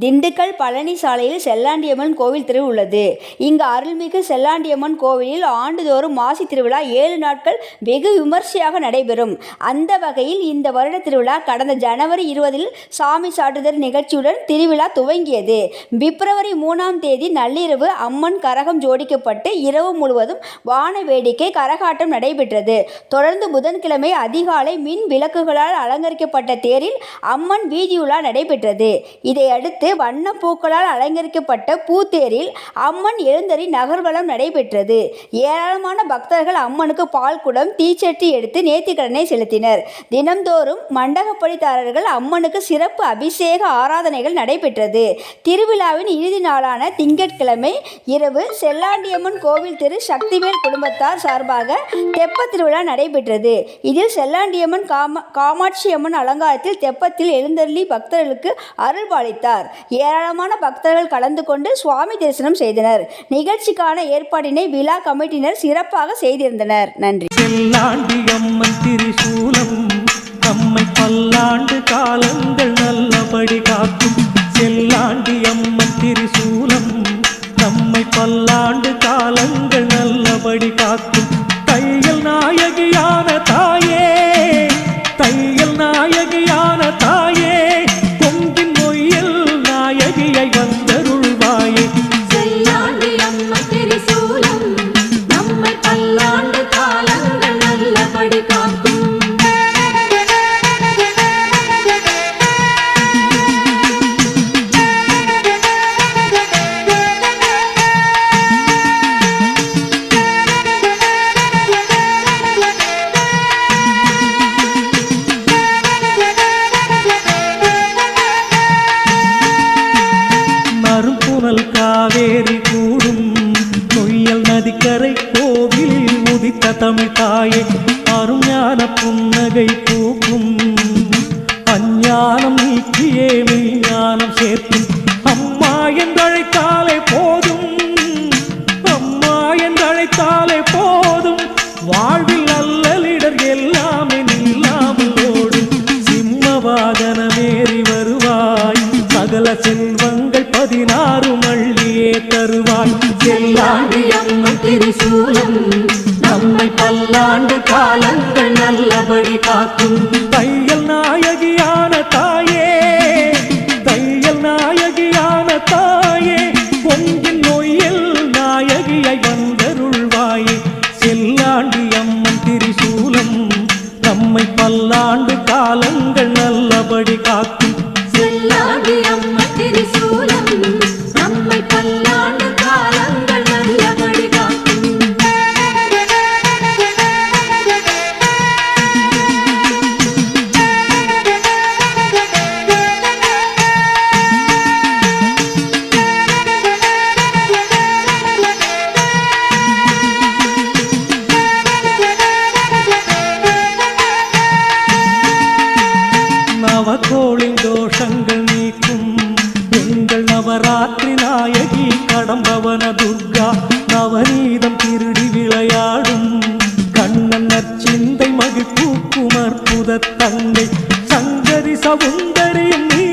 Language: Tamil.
திண்டுக்கல் பழனி சாலையில் செல்லாண்டியம்மன் கோவில் திரு உள்ளது. இங்கு அருள்மிகு செல்லாண்டியம்மன் கோவிலில் ஆண்டுதோறும் மாசி திருவிழா ஏழு நாட்கள் வெகு விமர்சையாக நடைபெறும். அந்த வகையில் இந்த வருட திருவிழா கடந்த ஜனவரி இருபதில் சாமி சாட்டுதல் நிகழ்ச்சியுடன் திருவிழா துவங்கியது. பிப்ரவரி மூணாம் தேதி நள்ளிரவு அம்மன் கரகம் ஜோடிக்கப்பட்டு இரவு முழுவதும் வான வேடிக்கை, கரகாட்டம் நடைபெற்றது. தொடர்ந்து புதன்கிழமை அதிகாலை மின் விளக்குகளால் அலங்கரிக்கப்பட்ட தேரில் அம்மன் வீதியுலா நடைபெற்றது. இதையடுத்து வண்ணப் பூக்களால் அலங்கரிக்கப்பட்ட பூத்தேரில் அம்மன் எழுந்தறி நகர்வலம் நடைபெற்றது. ஏராளமான பக்தர்கள் அம்மனுக்கு பால் குடம் தீச்சட்டி எடுத்து நேர்த்திக்கடனை செலுத்தினர். தினம்தோறும் மண்டகப்படிதாரர்கள் அம்மனுக்கு சிறப்பு அபிஷேக, ஆராதனைகள் நடைபெற்றது. திருவிழாவின் இறுதி நாளான திங்கட்கிழமை இரவு செல்லாண்டியம்மன் கோவில் தெரு சக்திவேல் குடும்பத்தார் சார்பாக தெப்ப திருவிழா நடைபெற்றது. இதில் செல்லாண்டியம்மன், காமாட்சியம்மன் அலங்காரத்தில் தெப்பத்தில் எழுந்தருளி பக்தர்களுக்கு அருள்பாலித்தார். ஏராளமான பக்தர்கள் கலந்து கொண்டு சுவாமி தரிசனம் செய்தனர். நிகழ்ச்சிக்கான ஏற்பாட்டினை விழா கமிட்டியினர் சிறப்பாக செய்திருந்தனர். நன்றி. செல்லாண்டியம்மன் நம்மை பல்லாண்டு காலங்கள் நல்லபடி காக்கும் செல்லாண்டியம்மன் திரிசூலம் நம்மை பல்லாண்டு காலங்கள் நல்லபடி காக்கும் தமிழ் தாயே அருஞான புன்னகை பூக்கும். அஞ்ஞானம் நீக்கியே மெய்ஞானம் சேர்க்கும். அம்மா என்றழைத்தாலே போதும். அம்மா என்றழைத்தாலே போதும். வாழ்வில் அல்லலிடர் எல்லாமே நில்லாமல் ஓடும். சிம்மவாகனமேறி வருவாய். சகல செல்வங்கள் பதினாறு மள்ளியே தருவாய். செல்லாண்டி அம்மன் திரிசூர் நல்லபடி காக்கும். தையல் நாயகியான தாயே தையல் நாயகியான தாயே பொங்கின் நோயில் நாயகியை வந்தருள்வாயே. செல்லாண்டி அம்மன் திரிசூலம் நம்மை பல்லாண்டு காலங்கள் நல்லபடி காக்கும். கஷ்டங்கள் நீக்கும். எங்கள் நவராத்திரி நாயகி கடம்பவன துர்கா நவநீதம் திருடி விளையாடும். கண்ணன் நற்சிந்தை மகிழ்ப்பூக்கும் அற்புத தங்கை சங்கரி சவுந்தரியும் நீ